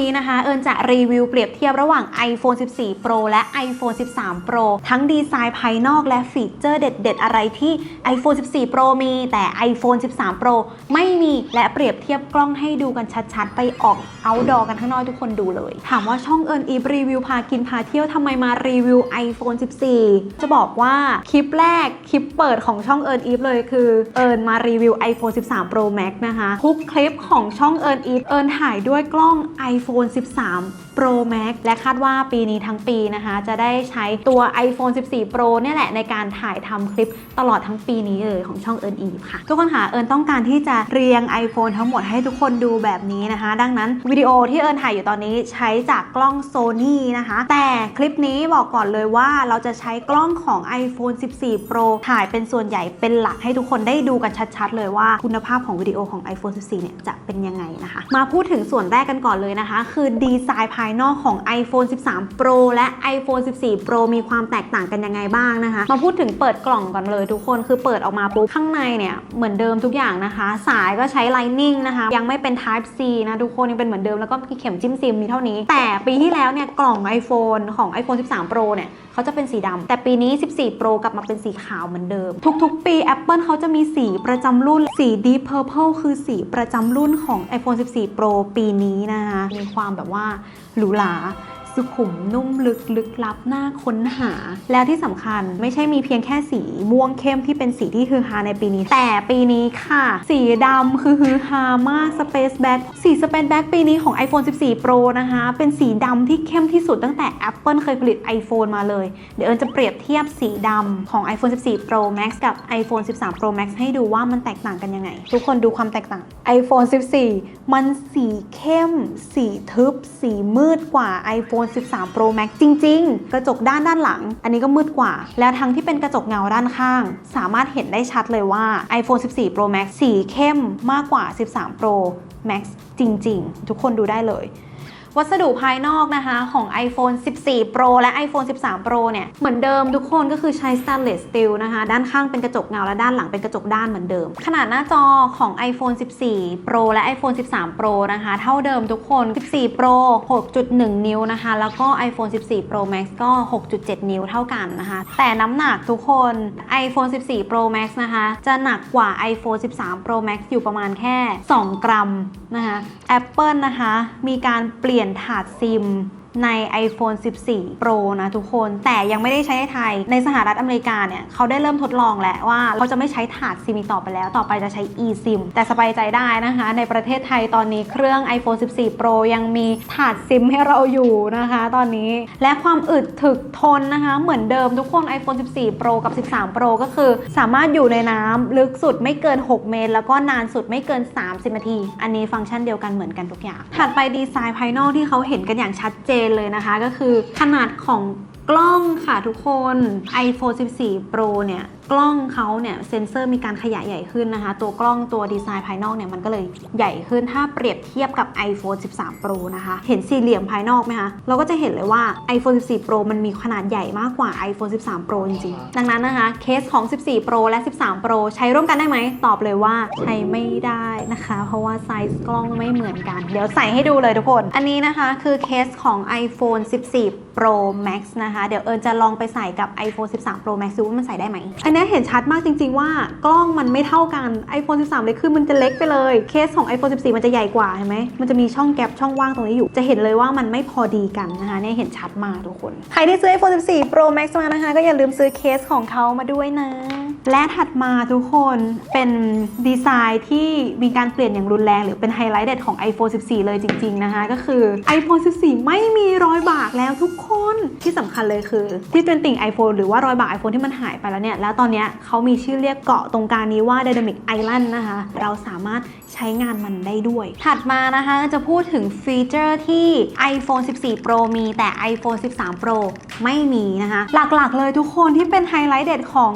นี้นะคะเอิญจะรีวิวเปรียบเทียบระหว่าง iPhone 14 Pro และ iPhone 13 Pro ทั้งดีไซน์ภายนอกและฟีเจอร์เด็ด ๆ อะไรที่ iPhone 14 Pro มีแต่ iPhone 13 Pro ไม่มีและเปรียบเทียบกล้องให้ดูกันชัดๆ ไปออก outdoor กันข้างนอกทุกคนดูเลย ถามว่าช่องเอิญอีฟรีวิวพากินพาเที่ยวทำไมมารีวิว iPhone 14 จะบอกว่าคลิปแรกคลิปเปิดของช่องเอิญอีฟเลยคือเอิญมารีวิว iPhone 13 Pro Max นะคะทุกคลิปของช่องเอิญอีฟเอิญถ่ายด้วยกล้อง iPhone 13 Pro Max และคาดว่าปีนี้ทั้งปีนะคะ จะได้ใช้ตัว iPhone 14 Pro เนี่ยแหละในการถ่ายทำคลิปตลอดทั้งปีนี้เลยของช่องเอิญอีค่ะ ทุกคนค่ะเอิญต้องการที่จะเรียง iPhone ทั้งหมดให้ทุกคนดูแบบนี้นะคะ ดังนั้นวิดีโอที่เอิญถ่ายอยู่ตอนนี้ใช้จากกล้อง Sony นะคะ แต่คลิปนี้บอกก่อนเลยว่าเราจะใช้กล้องของ iPhone 14 Pro ถ่ายเป็นส่วนใหญ่เป็นหลักให้ทุกคนได้ดูกันชัดๆ เลยว่าคุณภาพของวิดีโอของ iPhone 14 เนี่ยจะเป็นยังไงนะคะ มาพูดถึงส่วนแรกกันก่อนเลยนะคะ คือดีไซน์ภายายนอกของ iPhone 13 Pro และ iPhone 14 Pro มีความแตกต่างกันยังไงบ้างนะคะ มาพูดถึงเปิดกล่องก่อนเลยทุกคนคือเปิดออกมาปุ๊บข้างในเนี่ยเหมือนเดิมทุกอย่างนะคะ สายก็ใช้ Lightning นะคะ ยังไม่เป็น Type C นะทุกคนยังเป็นเหมือนเดิมแล้วก็มีเข็มจิ้มซิมมีเท่านี้ แต่ปีที่แล้วเนี่ยกล่อง iPhone ของ iPhone 13 Pro เนี่ยเขาจะเป็นสีดำแต่ปีนี้ 14 Pro กลับมาเป็นสีขาวเหมือนเดิม ทุกๆ ปี Apple เขาจะมีสีประจำรุ่น สี Deep Purple คือสีประจำรุ่นของ iPhone 14 Pro ปีนี้นะคะ มีความแบบว่าหรูหรา สุขุมนุ่มลึกลึกลับน่าค้นหา แล้วที่สำคัญไม่ใช่มีเพียงแค่สีม่วงเข้มที่เป็นสีที่ฮือฮาในปีนี้ แต่ปีนี้ค่ะ สีดำคือฮือฮามาก Space Back สี Space Back ปีนี้ของ iPhone 14 Pro นะคะ เป็นสีดำที่เข้มที่สุดตั้งแต่ Apple เคยผลิต iPhone มาเลย เดี๋ยวเอิญจะเปรียบเทียบสีดำของ iPhone 14 Pro Max กับ iPhone 13 Pro Max ให้ดูว่ามันแตกต่างกันยังไง ทุกคนดูความแตกต่าง iPhone 14 มันสีเข้ม สีทึบ สีมืดกว่า iPhone 13 Pro Max จริง ๆ กระจกด้านด้านหลัง อันนี้ก็มืดกว่า แล้วทั้งที่เป็นกระจกเงาด้านข้าง สามารถเห็นได้ชัดเลยว่า iPhone 14 Pro Max สีเข้มมากกว่า 13 Pro Max จริง ๆ ทุกคนดูได้เลย วัสดุภายนอกนะคะของ iPhone 14 Pro และ iPhone 13 Pro เนี่ย เหมือนเดิมทุกคนก็คือใช้ stainless steel นะคะ ด้านข้างเป็นกระจกเงาและด้านหลังเป็นกระจกด้านเหมือนเดิม ขนาดหน้าจอของ iPhone 14 Pro และ iPhone 13 Pro นะคะ เท่าเดิมทุกคน 14 Pro 6.1 นิ้วนะคะ แล้วก็ iPhone 14 Pro Max ก็ 6.7 นิ้วเท่ากันนะคะ แต่น้ำหนักทุกคน iPhone 14 Pro Max นะคะ จะหนักกว่า iPhone 13 Pro Max อยู่ประมาณแค่ 2 กรัมนะคะ Apple นะคะ มีการเปลี่ยนลี่ยนถาดซิม ใน iPhone 14 Pro นะทุกคน แต่ยังไม่ได้ใช้ในไทย ในสหรัฐอเมริกาเนี่ยเขาได้เริ่มทดลองแล้วว่าเขาจะไม่ใช้ถาดซิมอีกต่อไปแล้ว ต่อไปจะใช้ eSIM แต่สบายใจได้นะคะ ในประเทศไทยตอนนี้เครื่อง iPhone 14 Pro ยังมีถาดซิมให้เราอยู่นะคะ ตอนนี้ และความอึดถึกทนนะคะ เหมือนเดิมทุกคน iPhone 14 Pro กับ 13 Pro ก็คือ สามารถอยู่ในน้ำลึกสุดไม่เกิน 6 เมตร แล้วก็นานสุดไม่เกิน 30 นาที อันนี้ฟังก์ชันเดียวกันเหมือนกันทุกอย่าง ถัดไปดีไซน์ภายนอกที่เขาเห็นกันอย่างชัดเจนเลยนะคะ ก็คือขนาดของกล้องค่ะทุกคน iPhone 14 Pro เนี่ย กล้องเขาเนี่ยเซ็นเซอร์มีการขยายใหญ่ขึ้นนะคะ ตัวกล้องตัวดีไซน์ภายนอกเนี่ยมันก็เลยใหญ่ขึ้นถ้าเปรียบเทียบกับ iPhone 13 Pro นะคะ เห็นสี่เหลี่ยมภายนอกไหมคะ เราก็จะเห็นเลยว่า iPhone 14 Pro มันมีขนาดใหญ่มากกว่า iPhone 13 Pro จริงๆ ดังนั้นนะคะ เคสของ 14 Pro และ 13 Pro ใช้ร่วมกันได้ไหม ตอบเลยว่าใช้ไม่ได้นะคะ เพราะว่าไซส์กล้องไม่เหมือนกัน เดี๋ยวใส่ให้ดูเลยทุกคน อันนี้นะคะคือเคสของ iPhone 14 Pro Max นะคะ เดี๋ยวเอิญจะลองไปใส่กับ iPhone 13 Pro Max ดูว่ามันใส่ได้ไหมอันนี้เห็นชัดมากจริง ๆ ว่ากล้องมันไม่เท่ากัน iPhone 13 เลยคือมันจะเล็กไปเลย เคสของ iPhone 14 มันจะใหญ่กว่าเห็นไหมมันจะมีช่องแกลบช่องว่างตรงนี้อยู่ จะเห็นเลยว่ามันไม่พอดีกันนะคะเนี่ยเห็นชัดมากทุกคน ใครที่ซื้อ iPhone 14 Pro Max มานะคะ ก็อย่าลืมซื้อเคสของเขามาด้วยนะ และถัดมาทุกคนเป็นดีไซน์ที่มีการเปลี่ยนอย่างรุนแรง หรือเป็นไฮไลท์เด็ดของ iPhone 14 เลยจริง ๆ นะคะ ก็คือ iPhone 14 ไม่มีรอยบากแล้วทุกคนที่สำคัญเลยคือ ที่เป็นติ่ง iPhone หรือว่ารอยบาก iPhone ที่มันหายไปแล้วเนี่ย แล้วตอนนี้เขามีชื่อเรียกเกาะตรงกลางนี้ว่า Dynamic Island นะคะ เราสามารถ ใช้งานมันได้ด้วย ถัดมานะคะจะพูดถึงฟีเจอร์ที่ iPhone 14 Pro มีแต่ iPhone 13 Pro ไม่มีนะคะ หลักๆเลยทุกคนที่เป็นไฮไลท์เด็ดของ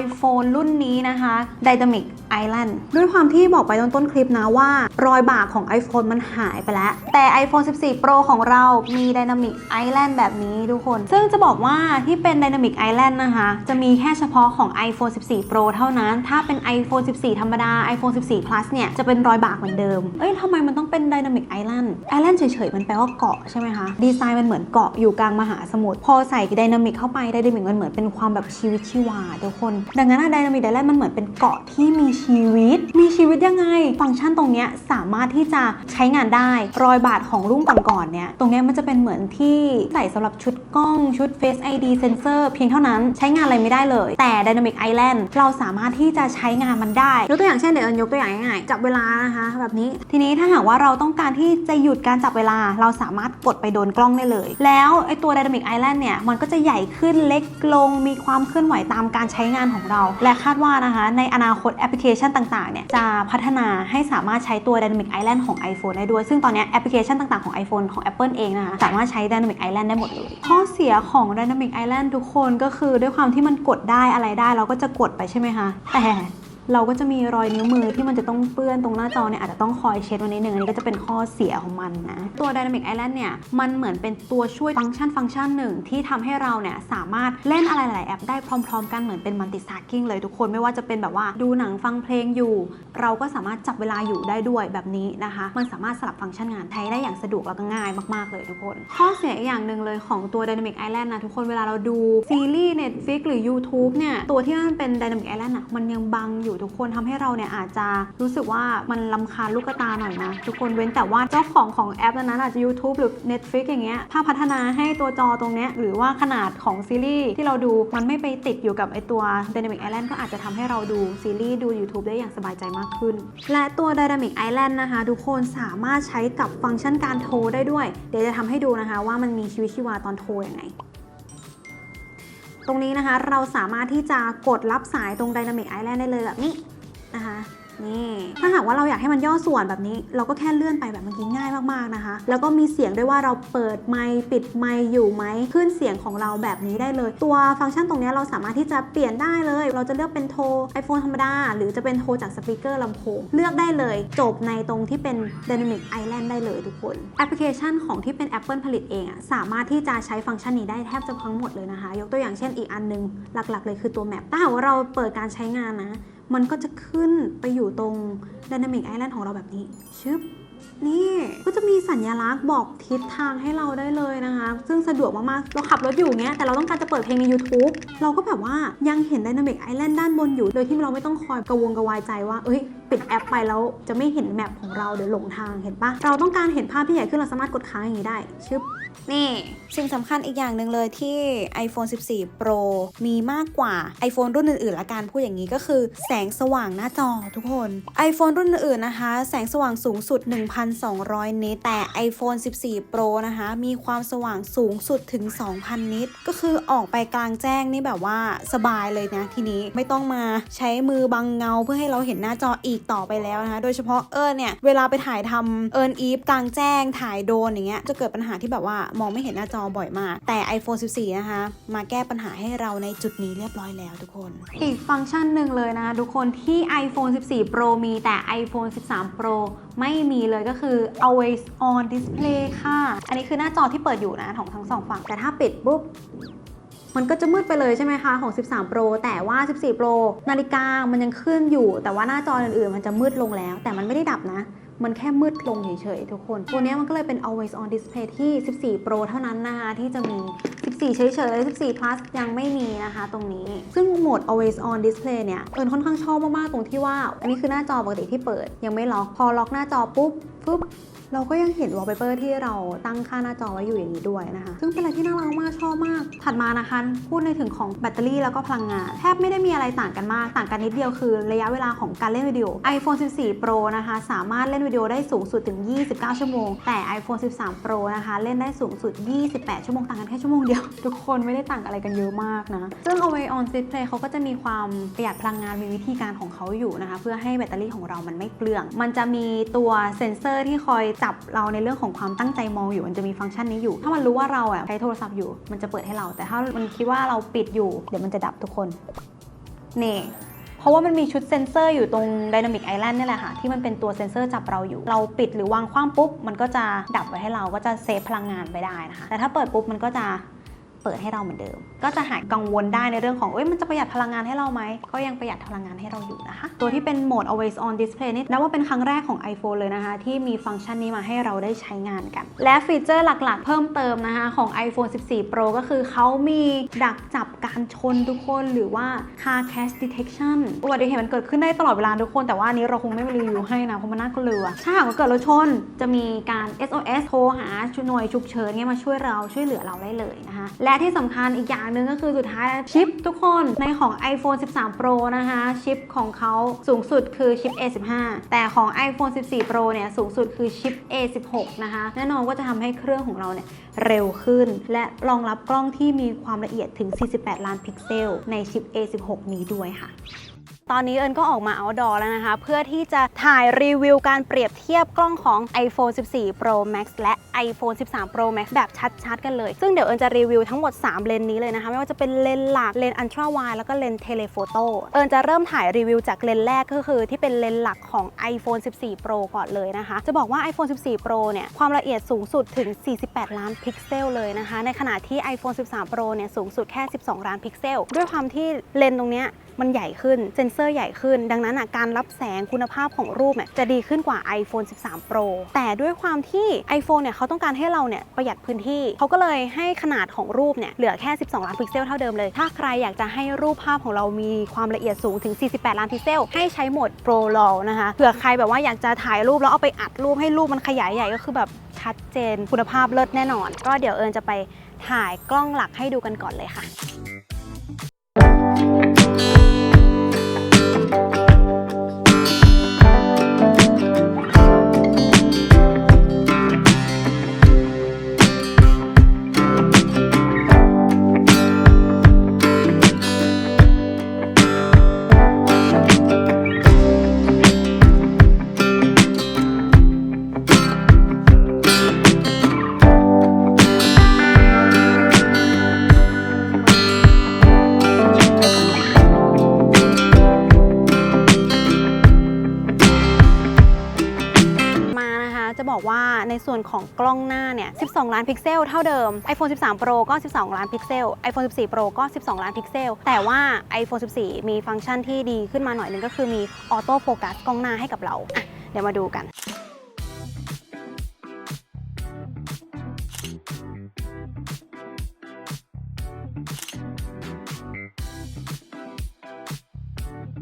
iPhone รุ่นนี้นะคะ Dynamic Island ด้วยความที่บอกไปตอนต้นคลิปนะว่า รอยบากของ iPhone มันหายไปแล้ว แต่ iPhone 14 Pro ของเรามี Dynamic Island แบบนี้ทุกคน ซึ่งจะบอกว่าที่เป็น Dynamic Island นะคะ จะมีแค่เฉพาะของ iPhone 14 Pro เท่านั้น ถ้าเป็น iPhone 14 ธรรมดา iPhone 14 Plus เนี่ยจะเป็นรอยบากเหมือนเดิม เอ้ยทำไมมันต้องเป็น Dynamic Island Island เฉยๆ มันแปลว่าเกาะใช่ไหมคะ ดีไซน์มันเหมือนเกาะอยู่กลางมหาสมุทร พอใส่ Dynamic เข้าไป Dynamic มันเหมือนเป็นความแบบชีวิตชีวาทุกคน ดังนั้น Dynamic Island มันเหมือนเป็นเกาะที่มีชีวิต มีชีวิตยังไง ฟังก์ชันตรงเนี้ยสามารถที่จะใช้งานได้ รอยบาดของรุ่นก่อนๆ เนี่ย ตรงเนี้ยมันจะเป็นเหมือนที่ใส่สำหรับชุดกล้องชุด Face ID Sensor เพียงเท่านั้นใช้งานอะไรไม่ได้เลย แต่ Dynamic Island เราสามารถที่จะใช้งานมันได้ยกตัวอย่างเช่นเดี๋ยวยกตัวอย่างง่ายๆจับเวลานะคะแบบนี้ทีนี้ถ้าหากว่าเราต้องการที่จะหยุดการจับเวลา เราสามารถกดไปโดนกล้องได้เลย แล้วไอตัว Dynamic Island เนี่ยมันก็จะใหญ่ขึ้นเล็กลงมีความเคลื่อนไหวตามการใช้งานของเรา และคาดว่านะคะในอนาคตแอปพลิเคชันต่างๆเนี่ยจะพัฒนาให้สามารถใช้ตัว Dynamic Island ของ iPhone ได้ด้วย ซึ่งตอนนี้แอปพลิเคชันต่างๆของ iPhone ของ Apple เองนะคะสามารถใช้ Dynamic Island ได้หมดเลย ข้อเสียของ Dynamic Island ทุกคนก็คือด้วยความที่มันกดได้อะไรได้เราก็จะกดไปใช่ไหมคะแต่ เราก็จะมีรอยนิ้วมือที่มันจะต้องเปื้อนตรงหน้าจอเนี่ยอาจจะต้องคอยเช็ดวันนิดนึงอันนี้ก็จะเป็นข้อเสียของมันนะ ตัว Dynamic Island เนี่ย มันเหมือนเป็นตัวช่วยฟังก์ชันฟังก์ชันหนึ่งที่ทำให้เราเนี่ยสามารถเล่นอะไรหลายแอปได้พร้อม ๆ กันเหมือนเป็น multitasking เลยทุกคนไม่ว่าจะเป็นแบบว่าดูหนังฟังเพลงอยู่ เราก็สามารถจับเวลาอยู่ได้ด้วยแบบนี้นะคะ มันสามารถสลับฟังก์ชันงานใช้ได้อย่างสะดวกแล้วก็ง่ายมากๆเลยทุกคน ข้อเสียอีกอย่างหนึ่งเลยของตัว Dynamic Island นะทุกคนเวลาเราดูซีรีส์ Netflix หรือ YouTube เนี่ยตัวที่มันเป็น Dynamic Island อะมันยังบังอยู่ทุกคนทำให้เราเนี่ยอาจจะรู้สึกว่ามันลำคาญลูกตาหน่อยนะทุกคนเว้นแต่ว่าเจ้าของของแอปนั้นอาจจะ YouTube หรือ Netflix อย่างเงี้ยถ้าพัฒนาให้ตัวจอตรงเนี้ยหรือว่าขนาดของซีรีส์ที่เราดูมันไม่ไปติดอยู่กับไอตัว Dynamic Island ก็อาจจะทำให้เราดูซีรีส์ดู YouTube ได้อย่างสบายใจมากขึ้น และตัว Dynamic Island นะคะ ทุกคนสามารถใช้กับฟังก์ชันการโทรได้ด้วย เดี๋ยวจะทำให้ดูนะคะว่ามันมีชีวิตชีวาตอนโทรยังไง ตรงนี้นะคะเราสามารถที่จะกดรับสายตรง Dynamic Island ได้เลยแบบนี้นะคะ นี่ถ้าหากว่าเราอยากให้มันย่อส่วนแบบนี้ เราก็แค่เลื่อนไปแบบเมื่อกี้ง่ายมากๆนะคะ แล้วก็มีเสียงด้วยว่าเราเปิดไมค์ปิดไมค์อยู่ไหมขึ้นเสียงของเราแบบนี้ได้เลย ตัวฟังก์ชันตรงนี้เราสามารถที่จะเปลี่ยนได้เลย เราจะเลือกเป็นโทร iPhone ธรรมดา หรือจะเป็นโทรจากสปีกเกอร์ลำโพงเลือกได้เลย จบในตรงที่เป็น Dynamic Island ได้เลยทุกคนแอปพลิเคชันของที่เป็น Apple ผลิตเองอะสามารถที่จะใช้ฟังก์ชันนี้ได้แทบจะทั้งหมดเลยนะคะ ยกตัวอย่างเช่นอีกอันนึง หลักๆ เลยคือตัวแมปถ้าหากว่าเราเปิดการใช้งานนะ มันก็จะขึ้นไปอยู่ตรง Dynamic Island ของเราแบบนี้ ชึบ นี่ก็จะมีสัญลักษณ์บอกทิศทางให้เราได้เลยนะคะ ซึ่งสะดวกมากๆ เราขับรถอยู่เงี้ย แต่เราต้องการจะเปิดเพลงใน YouTube เราก็แบบว่ายังเห็น Dynamic Island ด้านบนอยู่ โดยที่เราไม่ต้องคอยกระวงกระวายใจว่า เอ้ย ปิดแอปไปแล้วจะไม่เห็นแมปของเราเดี๋ยวหลงทางเห็นปะเราต้องการเห็นภาพที่ใหญ่ขึ้นเราสามารถกดค้างอย่างนี้ได้ชึบนี่สิ่งสำคัญอีกอย่างหนึ่งเลยที่ iPhone 14 Pro มีมากกว่า iPhone รุ่นอื่นๆละกันพูดอย่างนี้ก็คือ แสงสว่างหน้าจอทุกคน iPhone รุ่นอื่นนะคะ แสงสว่างสูงสุด1,200 นิต แต่ iPhone 14 Pro นะคะ มีความสว่างสูงสุดถึง 2,000 นิต ก็คือออกไปกลางแจ้งนี่แบบว่าสบายเลยนะทีนี้ไม่ต้องมาใช้มือบังเงาเพื่อให้เราเห็นหน้าจออีกต่อไปแล้วนะคะโดยเฉพาะเอิญเนี่ยเวลาไปถ่ายทำเอิญอีฟกลางแจ้งถ่ายโดนอย่างเงี้ยจะเกิดปัญหาที่แบบว่ามองไม่เห็นหน้าจอบ่อยมาก แต่ iPhone 14 นะคะ มาแก้ปัญหาให้เราในจุดนี้เรียบร้อยแล้วทุกคน อีกฟังก์ชันหนึ่งเลยนะคะทุกคนที่ iPhone 14 Pro มีแต่ iPhone 13 Pro ไม่มีเลยก็คือ always on display ค่ะ อันนี้คือหน้าจอที่เปิดอยู่นะของทั้งสองฝั่ง แต่ถ้าปิดปุ๊บ มันก็จะมืดไปเลยใช่ไหมคะของ 13 Pro แต่ว่า 14 Pro นาฬิกามันยังขึ้นอยู่ แต่ว่าหน้าจออื่นๆ มันจะมืดลงแล้ว แต่มันไม่ได้ดับนะ มันแค่มืดลงเฉยๆทุกคน ตัวนี้มันก็เลยเป็น always on display ที่ 14 Pro เท่านั้นนะคะที่จะมี 14 เฉยๆ14 plus ยังไม่มีนะคะตรงนี้ ซึ่งโหมด always on display เนี่ย เอิญค่อนข้างชอบมากๆ ตรงที่ว่า อันนี้คือหน้าจอปกติที่เปิดยังไม่ล็อก พอล็อกหน้าจอปุ๊บปุ๊บ เราก็ยังเห็น wallpaper ที่เราตั้งค่าหน้าจอไว้อยู่อย่างนี้ด้วยนะคะ ซึ่งเป็นอะไรที่น่ารักมากชอบมาก ถัดมานะคะ พูดในถึงของแบตเตอรี่แล้วก็พลังงาน แทบไม่ได้มีอะไรต่างกันมาก ต่างกันนิดเดียวคือระยะเวลาของการเล่นวิดีโอ iPhone 14 Pro นะคะ สามารถเล่นวิดีโอได้สูงสุดถึง 29 ชั่วโมง แต่ iPhone 13 Pro นะคะ เล่นได้สูงสุด 28 ชั่วโมง ต่างกันแค่ชั่วโมงเดียว ทุกคนไม่ได้ต่างอะไรกันเยอะมากนะ ซึ่ง Away on Display เขาก็จะมีความประหยัดพลังงานมีวิธีการของเขาอยู่นะคะ เพื่อให้แบตเตอรี่ของเรามันไม่เปลือง มันจะมีตัวเซ็นเซอร์ที่คอยจับเราในเรื่องของความตั้งใจมองอยู่ มันจะมีฟังก์ชันนี้อยู่ ถ้ามันรู้ว่าเราอะใช้โทรศัพท์อยู่ มันจะเปิดให้เรา แต่ถ้ามันคิดว่าเราปิดอยู่ เดี๋ยวมันจะดับทุกคน นี่เพราะว่ามันมีชุดเซ็นเซอร์อยู่ตรง Dynamic Island นี่แหละค่ะ ที่มันเป็นตัวเซ็นเซอร์จับเราอยู่ เราปิดหรือวางคว้างปุ๊บ มันก็จะดับไว้ให้เราก็จะเซฟพลังงานไปได้นะคะ แต่ถ้าเปิดปุ๊บมันก็จะ เปิดให้เราเหมือนเดิม ก็จะหายกังวลได้ในเรื่องของเอ้ยมันจะประหยัดพลังงานให้เราไหม ก็ยังประหยัดพลังงานให้เราอยู่นะคะ ตัวที่เป็นโหมด always on display นี่นับว่าเป็นครั้งแรกของ iPhone เลยนะคะ ที่มีฟังก์ชันนี้มาให้เราได้ใช้งานกัน และฟีเจอร์หลักๆ เพิ่มเติมนะคะของ iPhone 14 Pro ก็คือเขามีดักจับการชนทุกคนหรือว่า car crash detection อุบัติเหตุมันเกิดขึ้นได้ตลอดเวลาทุกคน แต่ว่านี้เราคงไม่รีวิวให้นะเพราะมันน่ากลัวถ้าหากว่าเกิดรถชนจะมีการ SOS โทรหาชุดหน่วยฉุกเฉินเนี่ยมาช่วยเราช่วยเหลือเราได้เลยนะคะและที่สำคัญอีกอย่างหนึ่งก็คือสุดท้ายชิปทุกคนในของ iPhone 13 Pro นะคะชิปของเขาสูงสุดคือชิป A15 แต่ของ iPhone 14 Pro เนี่ยสูงสุดคือชิป A16 นะคะแน่นอนว่าจะทำให้เครื่องของเราเนี่ยเร็วขึ้น และรองรับกล้องที่มีความละเอียดถึง 48 ล้านพิกเซล ในชิป A16 นี้ด้วยค่ะ ตอนนี้เอิญก็ออกมา outdoor แล้วนะคะ เพื่อที่จะถ่ายรีวิวการเปรียบเทียบกล้องของ iPhone 14 Pro Max และ iPhone 13 Pro Max แบบชัดๆ กันเลย ซึ่งเดี๋ยวเอิญจะรีวิวทั้งหมด 3 เลนนี้เลยนะคะ ไม่ว่าจะเป็นเลนหลัก เลนส์ ultra wide แล้วก็เลนเทเลโฟโต้ เอิญจะเริ่มถ่ายรีวิวจากเลนแรกก็คือที่เป็นเลนหลักของ iPhone 14 Pro ก่อนเลยนะคะ จะบอกว่า iPhone 14 Pro เนี่ย ความละเอียดสูงสุดถึง 48 ล้านพิกเซลเลยนะคะ ในขณะที่ iPhone 13 Pro เนี่ย สูงสุดแค่ 12 ล้านพิกเซล ด้วยความที่เลนตรงเนี้ยมันใหญ่ขึ้น เซนเซอร์ใหญ่ขึ้น ดังนั้นการรับแสงคุณภาพของรูปจะดีขึ้นกว่า iPhone 13 Pro แต่ด้วยความที่ iPhone เนี่ยเขาต้องการให้เราเนี่ยประหยัดพื้นที่ เขาก็เลยให้ขนาดของรูปเนี่ยเหลือแค่ 12 ล้านพิกเซลเท่าเดิมเลย ถ้าใครอยากจะให้รูปภาพของเรามีความละเอียดสูงถึง 48 ล้านพิกเซล ให้ใช้โหมด Pro RAW นะคะ เผื่อใครแบบว่าอยากจะถ่ายรูปแล้วเอาไปอัดรูปให้รูปมันขยายใหญ่ก็คือแบบชัดเจน คุณภาพเลิศแน่นอน ก็เดี๋ยวเอิญจะไปถ่ายกล้องหลักให้ดูกันก่อนเลยค่ะ ในส่วนของกล้องหน้าเนี่ย 12 ล้านพิกเซลเท่าเดิม iPhone 13 Pro ก็ 12 ล้านพิกเซล iPhone 14 Pro ก็ 12 ล้านพิกเซล แต่ว่า iPhone 14 มีฟังก์ชันที่ดีขึ้นมาหน่อยนึงก็คือมีออโต้โฟกัสกล้องหน้าให้กับเราอะเดี๋ยวมาดูกัน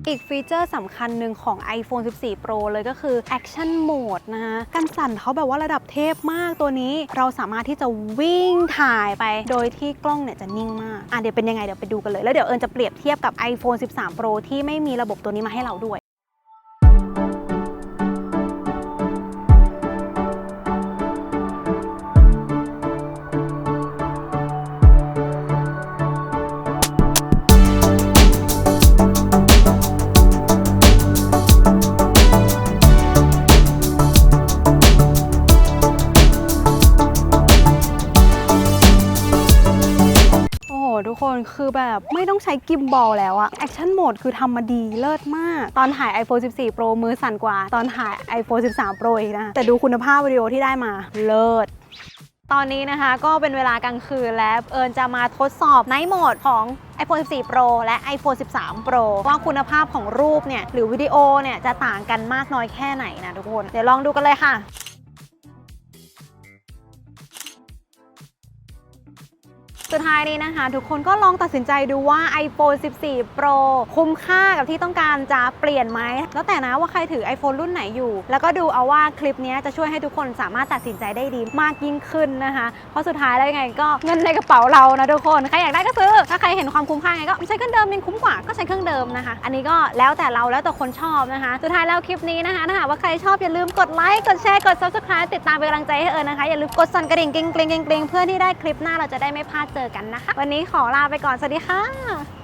อีกฟีเจอร์สำคัญหนึ่งของ iPhone 14 Pro เลยก็คือ Action Mode นะคะการสั่นเขาแบบว่าระดับเทพมากตัวนี้ เราสามารถที่จะวิ่งถ่ายไป โดยที่กล้องเนี่ยจะนิ่งมาก อะเดี๋ยวเป็นยังไงเดี๋ยวไปดูกันเลย แล้วเดี๋ยวเอิญจะเปรียบเทียบกับ iPhone 13 Pro ที่ไม่มีระบบตัวนี้มาให้เราด้วย คนคือแบบไม่ต้องใช้กิมบอลแล้วอะแอคชั่นโหมดคือทำมาดีเลิศมาก ตอนถ่าย iPhone 14 Pro มือสั่นกว่า ตอนถ่าย iPhone 13 Pro อีกนะ แต่ดูคุณภาพวิดีโอที่ได้มาเลิศตอนนี้นะคะก็เป็นเวลากลางคืนแล้ว เอิญจะมาทดสอบไนท์โหมดของ iPhone 14 Pro และ iPhone 13 Pro ว่าคุณภาพของรูปเนี่ย หรือวิดีโอเนี่ย จะต่างกันมากน้อยแค่ไหนนะทุกคน เดี๋ยวลองดูกันเลยค่ะ สุดท้ายนี้นะคะ ทุกคนก็ลองตัดสินใจดูว่า iPhone 14 Pro คุ้มค่ากับที่ต้องการจะเปลี่ยนไหม แล้วแต่นะว่าใครถือ iPhone รุ่นไหนอยู่ แล้วก็ดูเอาว่าคลิปนี้จะช่วยให้ทุกคนสามารถตัดสินใจได้ดีมากยิ่งขึ้นนะคะ เพราะสุดท้ายแล้วยังไงก็เงินในกระเป๋าเรานะทุกคน ใครอยากได้ก็ซื้อ ถ้าใครเห็นความคุ้มค่าไงก็ใช้เครื่องเดิมยังคุ้มกว่าก็ใช้เครื่องเดิมนะคะ อันนี้ก็แล้วแต่เราแล้วแต่คนชอบนะคะ สุดท้ายแล้วคลิปนี้นะคะถ้าหากว่าใครชอบอย่าลืมกดไลค์กดแชร์กด subscribe ติดตามเป็นกำลังใจให้เอิญนะคะอย่าลืมกดสั่นกระดิ่งกริ๊งกริ๊งกริ๊งกริ๊งเพื่อที่ได้คลิปหน้าเราจะได้ไม่พลาดเจอกันนะคะ วันนี้ขอลาไปก่อน สวัสดีค่ะ